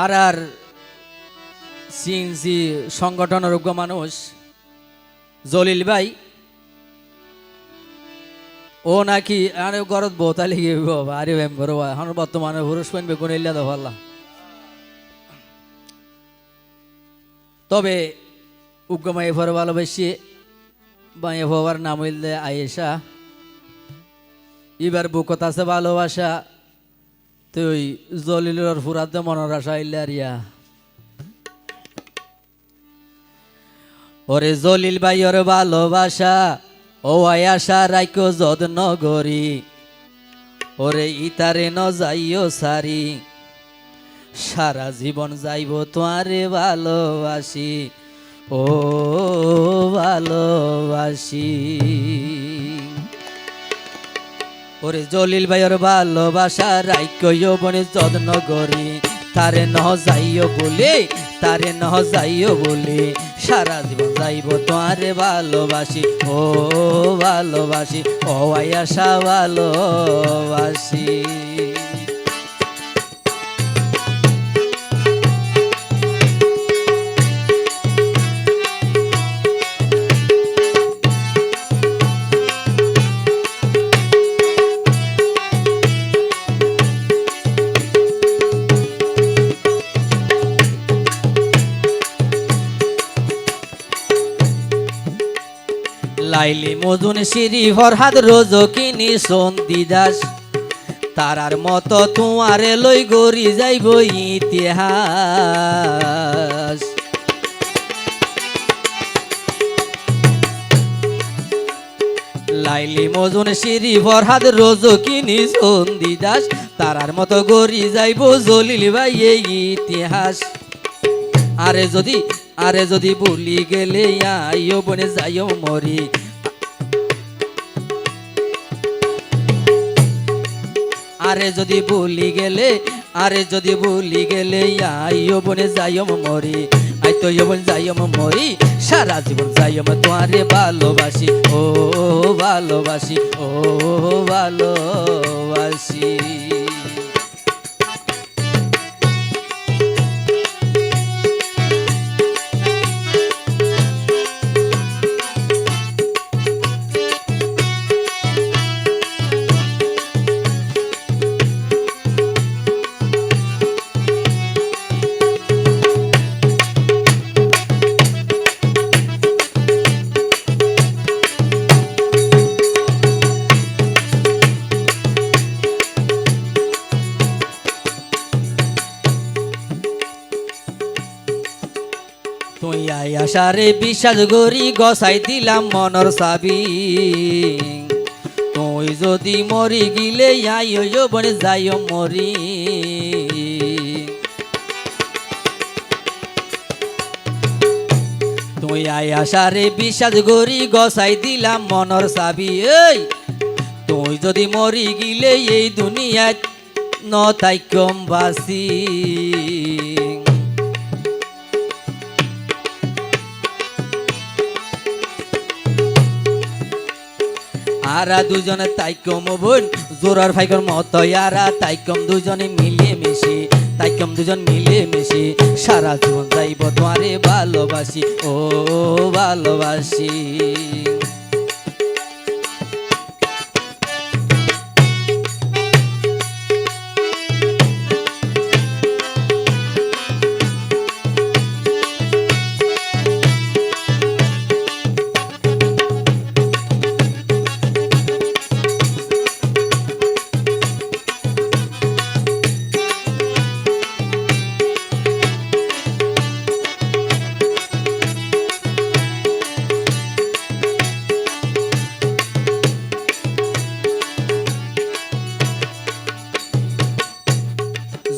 আর আর CNC সংগঠনের যোগ্য মানুষ জলিল ভাই, ও নাকি আরে গরত বোতালি গিয়ে আরে মেম্বর এখন বর্তমানে পুরুষ পেন বেগুন ইল্লা দফাল্লা তবে উগ্গমাই ফর ভালোবাসি বাঁয়ে হওয়ার নাম হইলে আয়েশা। এবার বুকত আছে ভালোবাসা। তুই জলিলের ফুরাতে মনের আশা ইল্লা রিয়া। ওরে জলিল ভাইয়ের ভালোবাসা, ও আয়াসা রাইকো যত্ন গরি ওরে ইতারে ন যাইও সারি, সারা জীবন যাইব তোমারে ভালোবাসি, ও ভালোবাসি। ওরে জলিল ভাইয়ের ভালোবাসা রাইকইও বনে যত্ন করি। তারে নহ যাইও বলে, তারে নহ যাইও বলে। সারা জীবন যাইব তোমারে ভালোবাসি, ও ভালোবাসি, ও আয়াসা ভালোবাসি। লাইলি মজুন সিরি ফরহাদ রোজকিনি সন্দি দাস তারার মতো তোমারে লই গড়ি যাইব ইতিহাস। লাইলি মজুন সিরি ফরহাদ রোজকিনি সন্দি দাস তারার মতো গড়ি যাইব জলিল ভাই ইতিহাস। আরে যদি আরে যদি বলি গেলে আইও বনে যাইও মরি। আরে যদি বলি গেলে, আরে যদি বলি গেলে আইও বনে যাইও মরি। আই তো বন যাইও মরি, সারা জীবন যাইও তোমারে ভালোবাসি, ও ভালোবাসি ও ভালোবাসি। আয়াসারে বিশ্বাস গরি গসাই দিলাম মনর সাবি তুই যদি মরি গিলে আইও বনে যাইও মরি। তুই আয়াসারে বিশ্বাস গরি গসাই দিলাম মনর সাবি এই, তুই যদি মরি গিলে এই দুনিয়ায় ন কম বাসি আরা দুজনে তাইকম বোন জোরার ভাইকর মত আরা তাই কম দুজনে মিলে মিশি তাই কম দুজন মিলে মিশি সারা জীবন যাইব তোমারে ভালোবাসি, ও ভালোবাসি।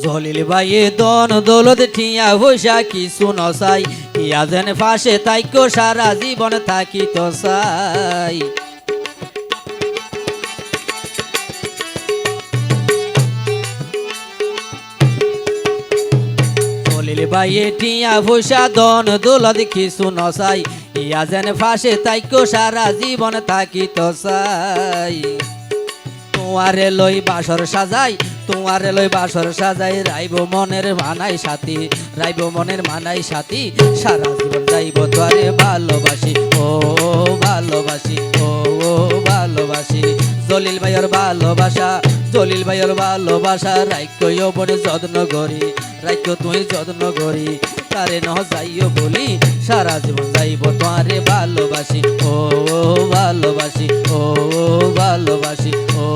জলিল ভাইয়ে দন দৌলত ঠিয়া হইসা কিছু নসাই। ইয়া যেন ফাঁসে তাইকো সারা জীবন থাকি তো সাই জলিল ভাইয়ে ঠিয়া হইসা দন দৌলত কিছু নসাই। ইয়া যেন ফাঁসে তাইকো সারা জীবন থাকি তো সাই তোমারে লই বাসর সাজাই তোমারে লই বাসর সাজাই, রাইব মনের মানাই সাথী, রাইব মনের মানাই সাথী, সারা জীবন যাইব তোরে ভালোবাসি, ও ভালোবাসি ও ভালোবাসি। জলিল ভাইয়ের ভালোবাসা, জলিল ভাইয়ের ভালোবাসা রাইক্যও বড় যত্ন করি রাইক্য তুই যত্ন করি, তারে ন যাইও বলি, সারা জীবন যাইব তোরে ভালোবাসি, ও ভালোবাসি ও ভালোবাসি ও